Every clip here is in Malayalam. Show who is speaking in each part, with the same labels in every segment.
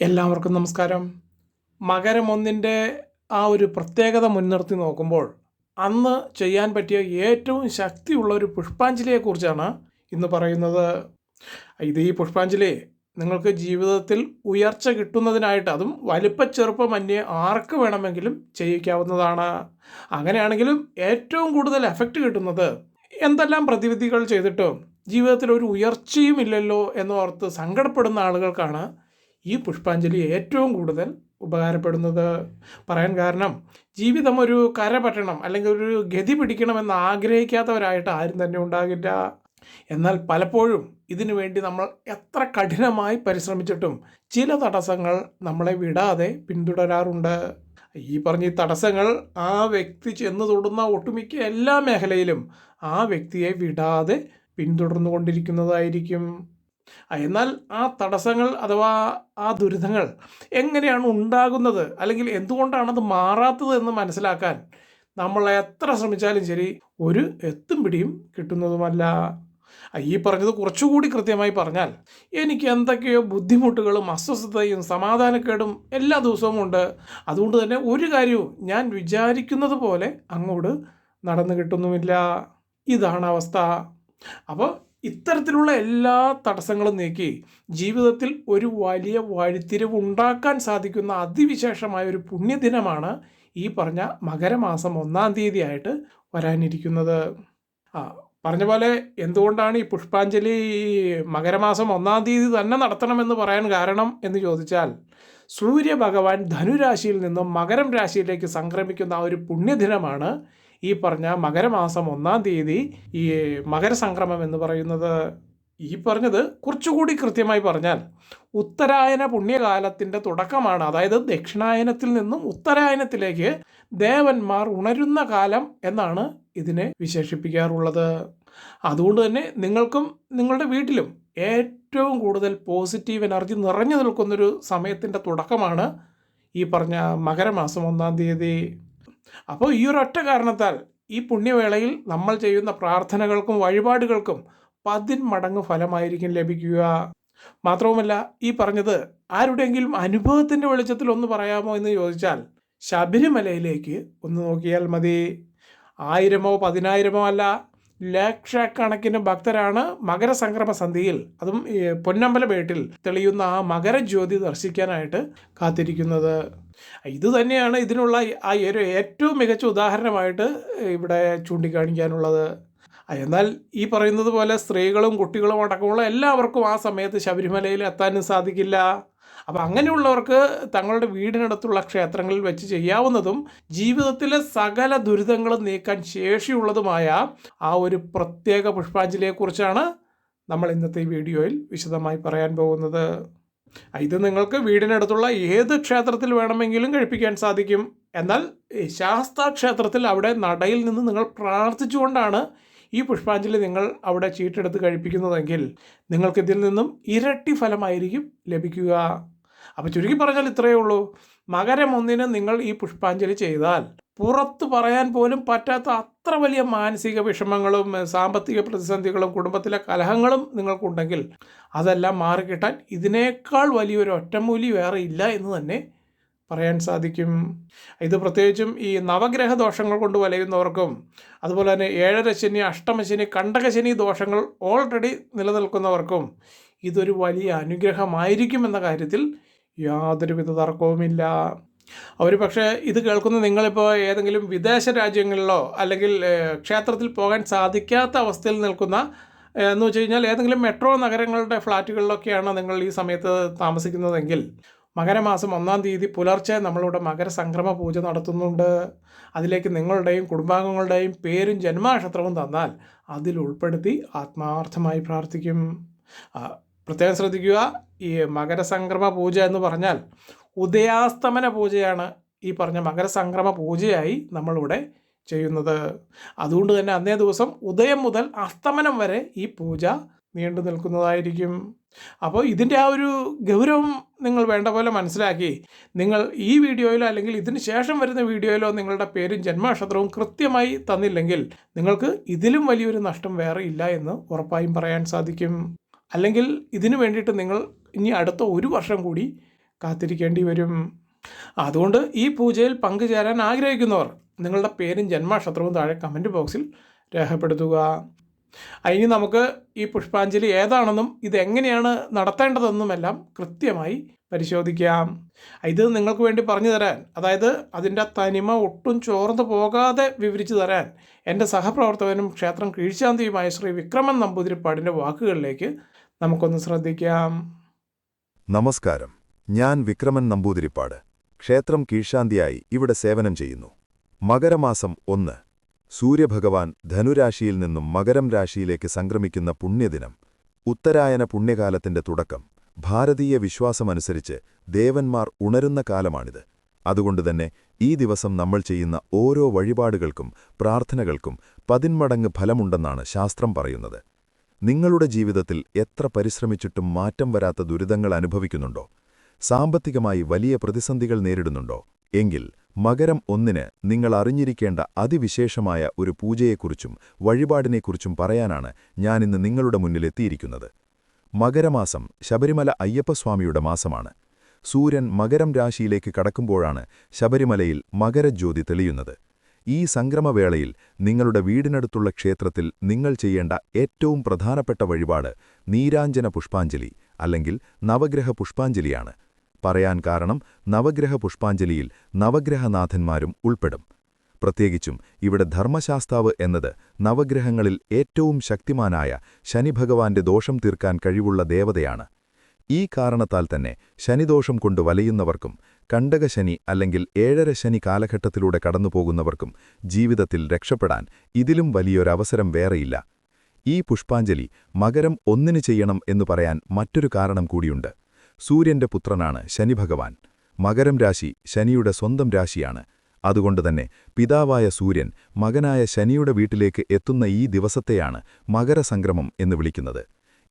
Speaker 1: എല്ലാവർക്കും നമസ്കാരം. മകരം ഒന്നിന്റെ ആ ഒരു പ്രത്യേകത മുൻനിർത്തി നോക്കുമ്പോൾ അന്ന് ചെയ്യാൻ പറ്റിയ ഏറ്റവും ശക്തിയുള്ള ഒരു പുഷ്പാഞ്ജലിയെക്കുറിച്ചാണ് ഇന്ന് പറയുന്നത്. ഇത് ഈ പുഷ്പാഞ്ജലി നിങ്ങൾക്ക് ജീവിതത്തിൽ ഉയർച്ച കിട്ടുന്നതിനായിട്ട് അതും വലിപ്പച്ചെറുപ്പമന്യേ ആർക്ക് വേണമെങ്കിലും ചെയ്യിക്കാവുന്നതാണ്. അങ്ങനെയാണെങ്കിലും ഏറ്റവും കൂടുതൽ എഫക്റ്റ് കിട്ടുന്നത് എന്തെല്ലാം പ്രതിവിധികൾ ചെയ്തിട്ടും ജീവിതത്തിൽ ഒരു ഉയർച്ചയും ഇല്ലല്ലോ എന്നോർത്ത് സങ്കടപ്പെടുന്ന ആളുകൾക്കാണ് ഈ പുഷ്പാഞ്ജലി ഏറ്റവും കൂടുതൽ ഉപകാരപ്പെടുന്നത്. പറയാൻ കാരണം ജീവിതം ഒരു കര പറ്റണം അല്ലെങ്കിൽ ഒരു ഗതി പിടിക്കണമെന്ന് ആഗ്രഹിക്കാത്തവരായിട്ട് ആരും തന്നെ ഉണ്ടാകില്ല. എന്നാൽ പലപ്പോഴും ഇതിനു വേണ്ടി നമ്മൾ എത്ര കഠിനമായി പരിശ്രമിച്ചിട്ടും ചില തടസ്സങ്ങൾ നമ്മളെ വിടാതെ പിന്തുടരാറുണ്ട്. ഈ പറഞ്ഞ തടസ്സങ്ങൾ ആ വ്യക്തി ചെന്ന് തൊടുന്ന ഒട്ടുമിക്ക എല്ലാ മേഖലയിലും ആ വ്യക്തിയെ വിടാതെ പിന്തുടർന്നു കൊണ്ടിരിക്കുന്നതായിരിക്കും എന്നാൽ ആ തടസ്സങ്ങൾ അഥവാ ആ ദുരിതങ്ങൾ എങ്ങനെയാണ് ഉണ്ടാകുന്നത്? അല്ലെങ്കിൽ എന്തുകൊണ്ടാണ് അത് മാറാത്തത് എന്ന് മനസ്സിലാക്കാൻ നമ്മൾ എത്ര ശ്രമിച്ചാലും ശരി ഒരു എത്തും പിടിയും കിട്ടുന്നതുമല്ല. ഈ പറഞ്ഞത് കുറച്ചുകൂടി കൃത്യമായി പറഞ്ഞാൽ എനിക്ക് എന്തൊക്കെയോ ബുദ്ധിമുട്ടുകളും അസ്വസ്ഥതയും സമാധാനക്കേടും എല്ലാ ദിവസവും ഉണ്ട്. അതുകൊണ്ട് തന്നെ ഒരു കാര്യവും ഞാൻ വിചാരിക്കുന്നത് പോലെ അങ്ങോട്ട് നടന്നു കിട്ടുന്നുമില്ല. ഇതാണ് അവസ്ഥ. അപ്പോൾ ഇത്തരത്തിലുള്ള എല്ലാ തടസ്സങ്ങളും നീക്കി ജീവിതത്തിൽ ഒരു വലിയ വഴിത്തിരിവ് ഉണ്ടാക്കാൻ സാധിക്കുന്ന അതിവിശേഷമായ ഒരു പുണ്യദിനമാണ് ഈ പറഞ്ഞ മകരമാസം ഒന്നാം തീയതി ആയിട്ട് വരാനിരിക്കുന്നത്. ആ പറഞ്ഞ പോലെ എന്തുകൊണ്ടാണ് ഈ പുഷ്പാഞ്ജലി മകരമാസം ഒന്നാം തീയതി തന്നെ നടത്തണമെന്ന് പറയാൻ കാരണം എന്ന് ചോദിച്ചാൽ സൂര്യഭഗവാൻ ധനുരാശിയിൽ നിന്നും മകരം രാശിയിലേക്ക് സംക്രമിക്കുന്ന ഒരു പുണ്യദിനമാണ് ഈ പറഞ്ഞ മകരമാസം ഒന്നാം തീയതി ഈ മകരസംക്രമം എന്ന് പറയുന്നത് ഈ പറഞ്ഞത് കുറച്ചുകൂടി കൃത്യമായി പറഞ്ഞാൽ ഉത്തരായന പുണ്യകാലത്തിന്റെ തുടക്കമാണ്. അതായത് ദക്ഷിണായനത്തിൽ നിന്നും ഉത്തരായനത്തിലേക്ക് ദേവന്മാർ ഉണരുന്ന കാലം എന്നാണ് ഇതിനെ വിശേഷിപ്പിക്കാറുള്ളത്. അതുകൊണ്ട് തന്നെ നിങ്ങൾക്കും നിങ്ങളുടെ വീട്ടിലും ഏറ്റവും കൂടുതൽ പോസിറ്റീവ് എനർജി നിറഞ്ഞു നിൽക്കുന്നൊരു സമയത്തിന്റെ തുടക്കമാണ് ഈ പറഞ്ഞ മകരമാസം ഒന്നാം തീയതി. അപ്പോൾ ഈ ഒരു ഒറ്റ കാരണത്താൽ ഈ പുണ്യവേളയിൽ നമ്മൾ ചെയ്യുന്ന പ്രാർത്ഥനകൾക്കും വഴിപാടുകൾക്കും പതിൻ മടങ്ങ് ഫലമായിരിക്കും ലഭിക്കുക. മാത്രവുമല്ല ഈ പറഞ്ഞത് ആരുടെയെങ്കിലും അനുഭവത്തിന്റെ വെളിച്ചത്തിൽ ഒന്ന് പറയാമോ എന്ന് ചോദിച്ചാൽ ശബരിമലയിലേക്ക് ഒന്ന് നോക്കിയാൽ മതി. ആയിരമോ പതിനായിരമോ അല്ല ലക്ഷക്കണക്കിന് ഭക്തരാണ് മകരസംക്രമ സന്ധിയിൽ അതും പൊന്നമ്പലമേട്ടിൽ തെളിയുന്ന ആ മകരജ്യോതി ദർശിക്കാനായിട്ട് കാത്തിരിക്കുന്നത്. ഇത് തന്നെയാണ് ഇതിനുള്ള ആ ഒരു ഏറ്റവും മികച്ച ഉദാഹരണമായിട്ട് ഇവിടെ ചൂണ്ടിക്കാണിക്കാനുള്ളത്. എന്നാൽ ഈ പറയുന്നത് പോലെ സ്ത്രീകളും കുട്ടികളും അടക്കമുള്ള എല്ലാവർക്കും ആ സമയത്ത് ശബരിമലയിൽ എത്താനും സാധിക്കില്ല. അപ്പം അങ്ങനെയുള്ളവർക്ക് തങ്ങളുടെ വീടിനടുത്തുള്ള ക്ഷേത്രങ്ങളിൽ വെച്ച് ചെയ്യാവുന്നതും ജീവിതത്തിലെ സകല ദുരിതങ്ങളും നീക്കാൻ ശേഷിയുള്ളതുമായ ആ ഒരു പ്രത്യേക പുഷ്പാഞ്ജലിയെക്കുറിച്ചാണ് നമ്മൾ ഇന്നത്തെ വീഡിയോയിൽ വിശദമായി പറയാൻ പോകുന്നത്. ഇത് നിങ്ങൾക്ക് വീടിനടുത്തുള്ള ഏത് ക്ഷേത്രത്തിൽ വേണമെങ്കിലും കഴിപ്പിക്കാൻ സാധിക്കും. എന്നാൽ ശാസ്ത്ര ക്ഷേത്രത്തിൽ അവിടെ നടയിൽ നിന്ന് നിങ്ങൾ പ്രാർത്ഥിച്ചുകൊണ്ടാണ് ഈ പുഷ്പാഞ്ജലി നിങ്ങൾ അവിടെ ചീട്ടെടുത്ത് കഴിപ്പിക്കുന്നതെങ്കിൽ നിങ്ങൾക്കിതിൽ നിന്നും ഇരട്ടി ഫലമായിരിക്കും ലഭിക്കുക. അപ്പോൾ ചുരുക്കി പറഞ്ഞാൽ ഇത്രയേ ഉള്ളൂ. മകരം ഒന്നിന് നിങ്ങൾ ഈ പുഷ്പാഞ്ജലി ചെയ്താൽ പുറത്ത് പറയാൻ പോലും പറ്റാത്ത അത്ര വലിയ മാനസിക വിഷമങ്ങളും സാമ്പത്തിക പ്രതിസന്ധികളും കുടുംബത്തിലെ കലഹങ്ങളും നിങ്ങൾക്കുണ്ടെങ്കിൽ അതെല്ലാം മാറിക്കിട്ടാൻ ഇതിനേക്കാൾ വലിയൊരു ഒറ്റമൂലി വേറെ ഇല്ല എന്ന് തന്നെ പറയാൻ സാധിക്കും. ഇത് പ്രത്യേകിച്ചും ഈ നവഗ്രഹ ദോഷങ്ങൾ കൊണ്ട് വലയുന്നവർക്കും അതുപോലെ തന്നെ ഏഴരശനി അഷ്ടമശനി കണ്ടകശനി ദോഷങ്ങൾ ഓൾറെഡി നിലനിൽക്കുന്നവർക്കും ഇതൊരു വലിയ അനുഗ്രഹമായിരിക്കും എന്ന കാര്യത്തിൽ യാതൊരുവിധ തർക്കവുമില്ല. അവർ പക്ഷേ ഇത് കേൾക്കുന്ന നിങ്ങളിപ്പോൾ ഏതെങ്കിലും വിദേശ രാജ്യങ്ങളിലോ അല്ലെങ്കിൽ ക്ഷേത്രത്തിൽ പോകാൻ സാധിക്കാത്ത അവസ്ഥയിൽ നിൽക്കുന്ന എന്ന് വെച്ച് കഴിഞ്ഞാൽ ഏതെങ്കിലും മെട്രോ നഗരങ്ങളുടെ ഫ്ലാറ്റുകളിലൊക്കെയാണ് നിങ്ങൾ ഈ സമയത്ത് താമസിക്കുന്നതെങ്കിൽ മകരമാസം ഒന്നാം തീയതി പുലർച്ചെ നമ്മളിവിടെ മകരസംക്രമ പൂജ നടത്തുന്നുണ്ട്. അതിലേക്ക് നിങ്ങളുടെയും കുടുംബാംഗങ്ങളുടെയും പേരും ജന്മനക്ഷത്രവും തന്നാൽ അതിൽ ഉൾപ്പെടുത്തി ആത്മാർത്ഥമായി പ്രാർത്ഥിക്കും. പ്രത്യേകം ശ്രദ്ധിക്കുക ഈ മകരസംക്രമ പൂജ എന്ന് പറഞ്ഞാൽ ഉദയാസ്തമന പൂജയാണ് ഈ പറഞ്ഞ മകരസംക്രമ പൂജയായി നമ്മളിവിടെ ചെയ്യുന്നത്. അതുകൊണ്ട് തന്നെ അന്നേ ദിവസം ഉദയം മുതൽ അസ്തമനം വരെ ഈ പൂജ നീണ്ടു നിൽക്കുന്നതായിരിക്കും. അപ്പോൾ ഇതിന്റെ ആ ഒരു ഗൗരവം നിങ്ങൾ വേണ്ട പോലെ മനസ്സിലാക്കി. നിങ്ങൾ ഈ വീഡിയോയിലോ അല്ലെങ്കിൽ ഇതിന് ശേഷം വരുന്ന വീഡിയോയിലോ നിങ്ങളുടെ പേരും ജന്മനക്ഷത്രവും കൃത്യമായി തന്നില്ലെങ്കിൽ നിങ്ങൾക്ക് ഇതിലും വലിയൊരു നഷ്ടം വേറെ ഇല്ല എന്ന് ഉറപ്പായും പറയാൻ സാധിക്കും. അല്ലെങ്കിൽ ഇതിനു വേണ്ടിയിട്ട് നിങ്ങൾ ഇനി അടുത്ത ഒരു വർഷം കൂടി കാത്തിരിക്കേണ്ടി വരും അതുകൊണ്ട് ഈ പൂജയിൽ പങ്കുചേരാൻ ആഗ്രഹിക്കുന്നവർ നിങ്ങളുടെ പേരും ജന്മനക്ഷത്രവും താഴെ കമന്റ് ബോക്സിൽ രേഖപ്പെടുത്തുക. അതിന് നമുക്ക് ഈ പുഷ്പാഞ്ജലി ഏതാണെന്നും ഇതെങ്ങനെയാണ് നടത്തേണ്ടതെന്നുമെല്ലാം കൃത്യമായി പരിശോധിക്കാം. ഇത് നിങ്ങൾക്ക് വേണ്ടി പറഞ്ഞു തരാൻ അതായത് അതിന്റെ തനിമ ഒട്ടും ചോർന്നു പോകാതെ വിവരിച്ചു തരാൻ എന്റെ സഹപ്രവർത്തകനും ക്ഷേത്രം കീഴ്ശാന്തിയുമായ ശ്രീ വിക്രമൻ നമ്പൂതിരിപ്പാടിന്റെ വാക്കുകളിലേക്ക് നമുക്കൊന്ന് ശ്രദ്ധിക്കാം.
Speaker 2: നമസ്കാരം. ഞാൻ വിക്രമൻ നമ്പൂതിരിപ്പാട്. ക്ഷേത്രം കീഴ്ശാന്തിയായി ഇവിടെ സേവനം ചെയ്യുന്നു. മകരമാസം ഒന്ന്. സൂര്യഭഗവാൻ ധനുരാശിയിൽ നിന്നും മകരം രാശിയിലേക്ക് സംക്രമിക്കുന്ന പുണ്യദിനം. ഉത്തരായന പുണ്യകാലത്തിന്റെ തുടക്കം. ഭാരതീയ വിശ്വാസമനുസരിച്ച് ദേവന്മാർ ഉണരുന്ന കാലമാണിത്. അതുകൊണ്ടുതന്നെ ഈ ദിവസം നമ്മൾ ചെയ്യുന്ന ഓരോ വഴിപാടുകൾക്കും പ്രാർത്ഥനകൾക്കും പതിന്മടങ്ങ് ഫലമുണ്ടെന്നാണ് ശാസ്ത്രം പറയുന്നത്. നിങ്ങളുടെ ജീവിതത്തിൽ എത്ര പരിശ്രമിച്ചിട്ടും മാറ്റം വരാത്ത ദുരിതങ്ങൾ അനുഭവിക്കുന്നുണ്ടോ? സാമ്പത്തികമായി വലിയ പ്രതിസന്ധികൾ നേരിടുന്നുണ്ടോ? എങ്കിൽ മകരം ഒന്നിന് നിങ്ങൾ അറിഞ്ഞിരിക്കേണ്ട അതിവിശേഷമായ ഒരു പൂജയെക്കുറിച്ചും വഴിപാടിനെക്കുറിച്ചും പറയാനാണ് ഞാനിന്ന് നിങ്ങളുടെ മുന്നിലെത്തിയിരിക്കുന്നത്. മകരമാസം ശബരിമല അയ്യപ്പസ്വാമിയുടെ മാസമാണ്. സൂര്യൻ മകരം രാശിയിലേക്ക് കടക്കുമ്പോഴാണ് ശബരിമലയിൽ മകരജ്യോതി തെളിയുന്നത്. ഈ സംക്രമവേളയിൽ നിങ്ങളുടെ വീടിനടുത്തുള്ള ക്ഷേത്രത്തിൽ നിങ്ങൾ ചെയ്യേണ്ട ഏറ്റവും പ്രധാനപ്പെട്ട വഴിപാട് നീരാഞ്ജന പുഷ്പാഞ്ജലി അല്ലെങ്കിൽ നവഗ്രഹ പുഷ്പാഞ്ജലിയാണ്. പറയാൻ കാരണം നവഗ്രഹ പുഷ്പാഞ്ജലിയിൽ നവഗ്രഹനാഥന്മാരും ഉൾപ്പെടും. പ്രത്യേകിച്ചും ഇവിടെ ധർമ്മശാസ്താവ് എന്നത് നവഗ്രഹങ്ങളിൽ ഏറ്റവും ശക്തിമാനായ ശനിഭഗവാന്റെ ദോഷം തീർക്കാൻ കഴിവുള്ള ദേവതയാണ്. ഈ കാരണത്താൽ തന്നെ ശനിദോഷം കൊണ്ട് വലയുന്നവർക്കും കണ്ടകശനി അല്ലെങ്കിൽ ഏഴര ശനി കാലഘട്ടത്തിലൂടെ കടന്നുപോകുന്നവർക്കും ജീവിതത്തിൽ രക്ഷപ്പെടാൻ ഇതിലും വലിയൊരവസരം വേറെയില്ല. ഈ പുഷ്പാഞ്ജലി മകരം ഒന്നിന് ചെയ്യണം എന്നു പറയാൻ മറ്റൊരു കാരണം കൂടിയുണ്ട്. സൂര്യന്റെ പുത്രനാണ് ശനി ഭഗവാൻ മകരം രാശി ശനിയുടെ സ്വന്തം രാശിയാണ്. അതുകൊണ്ടുതന്നെ പിതാവായ സൂര്യൻ മകനായ ശനിയുടെ വീട്ടിലേക്ക് എത്തുന്ന ഈ ദിവസത്തെയാണ് മകരസംക്രമം എന്ന് വിളിക്കുന്നത്.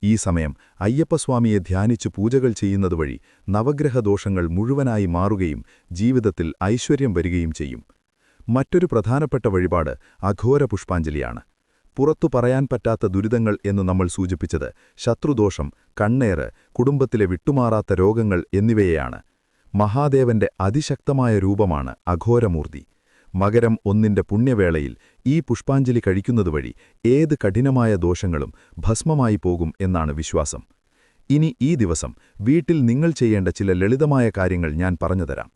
Speaker 2: ഈ സമയം അയ്യപ്പസ്വാമിയെ ധ്യാനിച്ച് പൂജകൾ ചെയ്യുന്നതുവഴി നവഗ്രഹദോഷങ്ങൾ മുഴുവനായി മാറുകയും ജീവിതത്തിൽ ഐശ്വര്യം വരികയും ചെയ്യും. മറ്റൊരു പ്രധാനപ്പെട്ട വഴിപാട് അഘോര പുഷ്പാഞ്ജലിയാണ് പുറത്തു പറയാൻ പറ്റാത്ത ദുരിതങ്ങൾ എന്ന് നമ്മൾ സൂചിപ്പിച്ചത് ശത്രുദോഷം കണ്ണേറ് കുടുംബത്തിലെ വിട്ടുമാറാത്ത രോഗങ്ങൾ എന്നിവയെയാണ്. മഹാദേവന്റെ അതിശക്തമായ രൂപമാണ് അഘോരമൂർത്തി. മകരം ഒന്നിന്റെ പുണ്യവേളയിൽ ഈ പുഷ്പാഞ്ജലി കഴിക്കുന്നതുവഴി ഏത് കഠിനമായ ദോഷങ്ങളും ഭസ്മമായി പോകും എന്നാണ് വിശ്വാസം. ഇനി ഈ ദിവസം വീട്ടിൽ നിങ്ങൾ ചെയ്യേണ്ട ചില ലളിതമായ കാര്യങ്ങൾ ഞാൻ പറഞ്ഞുതരാം.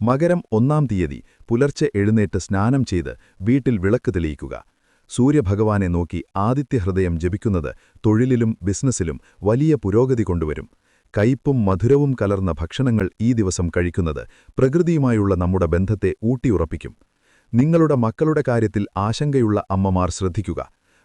Speaker 2: മകരം ഒന്നാം തീയതി പുലർച്ചെ എഴുന്നേറ്റ് സ്നാനം ചെയ്ത് വീട്ടിൽ വിളക്ക് തെളിയിക്കുക. സൂര്യഭഗവാനെ നോക്കി ആദിത്യഹൃദയം ജപിക്കുന്നത് തൊഴിലിലും ബിസിനസ്സിലും വലിയ പുരോഗതി കൊണ്ടുവരും. കയ്പും മധുരവും കലർന്ന ഭക്ഷണങ്ങൾ ഈ ദിവസം കഴിക്കുന്നത് പ്രകൃതിയുമായുള്ള നമ്മുടെ ബന്ധത്തെ ഊട്ടിയുറപ്പിക്കും. നിങ്ങളുടെ മക്കളുടെ കാര്യത്തിൽ ആശങ്കയുള്ള അമ്മമാർ ശ്രദ്ധിക്കുക.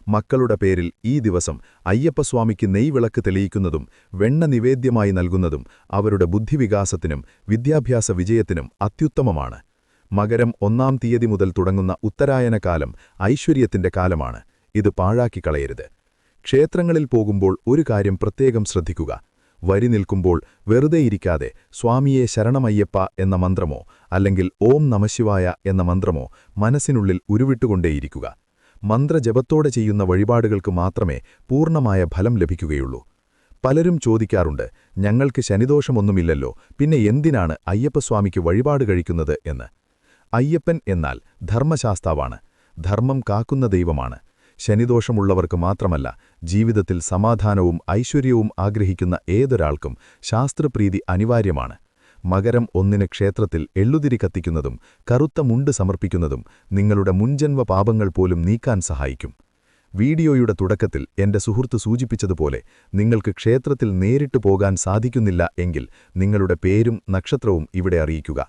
Speaker 2: മക്കളുടെ പേരിൽ ഈ ദിവസം അയ്യപ്പസ്വാമിക്ക് നെയ്വിളക്ക് തെളിയിക്കുന്നതും വെണ്ണ നിവേദ്യമായി നൽകുന്നതും അവരുടെ ബുദ്ധിവികാസത്തിനും വിദ്യാഭ്യാസ വിജയത്തിനും അത്യുത്തമമാണ്. മകരം ഒന്നാം തീയതി മുതൽ തുടങ്ങുന്ന ഉത്തരായന കാലം ഐശ്വര്യത്തിന്റെ കാലമാണ്. ഇത് പാഴാക്കിക്കളയരുത്. ക്ഷേത്രങ്ങളിൽ പോകുമ്പോൾ ഒരു കാര്യം പ്രത്യേകം ശ്രദ്ധിക്കുക. വരി നിൽക്കുമ്പോൾ വെറുതെയിരിക്കാതെ സ്വാമിയെ ശരണമയ്യപ്പ എന്ന മന്ത്രമോ അല്ലെങ്കിൽ ഓം നമശിവായ എന്ന മന്ത്രമോ മനസ്സിനുള്ളിൽ ഉരുവിട്ടുകൊണ്ടേയിരിക്കുക. മന്ത്രജപത്തോടെ ചെയ്യുന്ന വഴിപാടുകൾക്ക് മാത്രമേ പൂർണമായ ഫലം ലഭിക്കുകയുള്ളൂ. പലരും ചോദിക്കാറുണ്ട് ഞങ്ങൾക്ക് ശനിദോഷമൊന്നുമില്ലല്ലോ പിന്നെ എന്തിനാണ് അയ്യപ്പസ്വാമിക്ക് വഴിപാട് കഴിക്കുന്നത്? എന്ന്. അയ്യപ്പൻ എന്നാൽ ധർമ്മശാസ്താവാണ്. ധർമ്മം കാക്കുന്ന ദൈവമാണ്. ശനിദോഷമുള്ളവർക്ക് മാത്രമല്ല ജീവിതത്തിൽ സമാധാനവും ഐശ്വര്യവും ആഗ്രഹിക്കുന്ന ഏതൊരാൾക്കും ശാസ്ത്രപ്രീതി അനിവാര്യമാണ്. മകരം ഒന്നിന് ക്ഷേത്രത്തിൽ എള്ളുതിരി കത്തിക്കുന്നതും കറുത്ത മുണ്ട് സമർപ്പിക്കുന്നതും നിങ്ങളുടെ മുൻജന്മ പാപങ്ങൾ പോലും നീക്കാൻ സഹായിക്കും. വീഡിയോയുടെ തുടക്കത്തിൽ എന്റെ സുഹൃത്ത് സൂചിപ്പിച്ചതുപോലെ നിങ്ങൾക്ക് ക്ഷേത്രത്തിൽ നേരിട്ട് പോകാൻ സാധിക്കുന്നില്ല എങ്കിൽ നിങ്ങളുടെ പേരും നക്ഷത്രവും ഇവിടെ അറിയിക്കുക.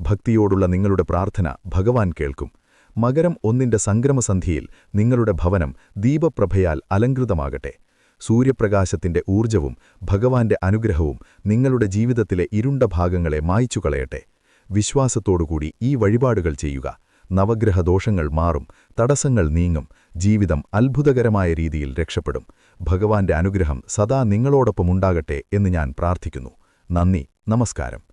Speaker 2: ഭക്തിയോടുള്ള നിങ്ങളുടെ പ്രാർത്ഥന ഭഗവാൻ കേൾക്കും. മകരം ഒന്നിന്റെ സംക്രമസന്ധിയിൽ നിങ്ങളുടെ ഭവനം ദീപപ്രഭയാൽ അലങ്കൃതമാകട്ടെ സൂര്യപ്രകാശത്തിന്റെ ഊർജവും ഭഗവാന്റെ അനുഗ്രഹവും നിങ്ങളുടെ ജീവിതത്തിലെ ഇരുണ്ട ഭാഗങ്ങളെ മായ്ച്ചു കളയട്ടെ വിശ്വാസത്തോടുകൂടി ഈ വഴിപാടുകൾ ചെയ്യുക. നവഗ്രഹദോഷങ്ങൾ മാറും തടസ്സങ്ങൾ നീങ്ങും ജീവിതം അത്ഭുതകരമായ രീതിയിൽ രക്ഷപ്പെടും. ഭഗവാന്റെ അനുഗ്രഹം സദാ നിങ്ങളോടൊപ്പമുണ്ടാകട്ടെ എന്ന് ഞാൻ പ്രാർത്ഥിക്കുന്നു. നന്ദി നമസ്കാരം.